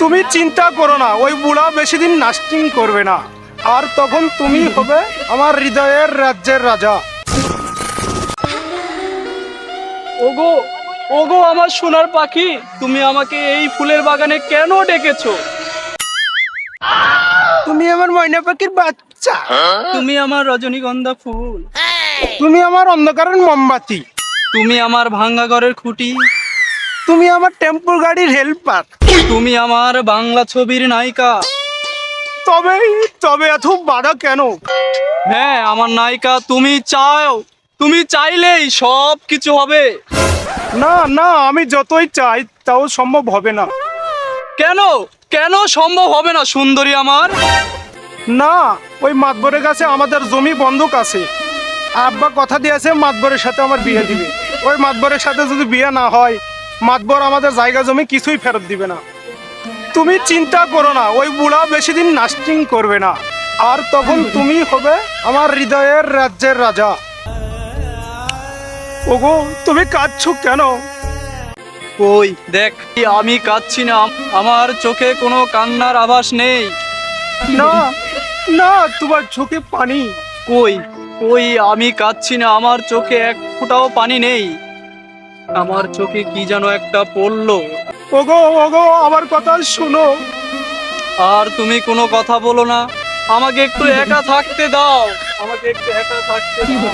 তুমি চিন্তা করো না ওই বুড়া বেশি দিন নাস্টিং করবে না। আর তখন তুমি হবে আমার হৃদয়ের রাজ্যের রাজা। ওগো ওগো আমার সোনার পাখি তুমি আমাকে এই ফুলের বাগানে কেন ডেকেছো? তুমি আমার ময়না পাখির বাচ্চা। তুমি আমার রজনীগন্ধা ফুল। তুমি আমার অন্ধকারের মোমবাতি। তুমি আমার ভাঙ্গা ঘরের খুঁটি। তুমি আমার টেম্পো গাড়ির হেল্পার। তুমি আমার বাংলা ছবির নায়িকা। তবে তবে এত বাধা কেন? হ্যাঁ আমার নায়িকা তুমি চাও। তুমি চাইলেই সব কিছু হবে। না না আমি যতই চাই তাও সম্ভব হবে না। কেন? কেন সম্ভব হবে না সুন্দরী আমার? না ওই মাতবরের কাছে আমাদের জমি বন্ধক আছে। আব্বা কথা দিয়েছে মাতবরের সাথে আমার বিয়ে দিবে। ওই মাতবরের সাথে যদি বিয়ে না হয় মাতবর আমাদের জায়গা জমি কিছুই ফেরত দিবে না। তুমি চিন্তা করো না ওই বুড়া বেশি দিন নাস্টিং করবে না। আর তখন তুমি হবে আমার হৃদয়ের রাজ্যের রাজা। ওগো তুমি কাঁদছো কেন? ওই দেখ আমি কাঁদছি না আমার চোখে কোনো কান্নার আভাস নেই। না না তোমার চোখে পানি। কই? কই আমি কাঁদছি না আমার চোখে এক ফোঁটাও পানি নেই। আমার চোখে কি যেন একটা পড়ল। ওগো ওগো আমার কথা শোনো। আর তুমি কোনো কথা বলো না। আমাকে একটু একা থাকতে দাও। আমাকে একটু একা থাকতে দাও।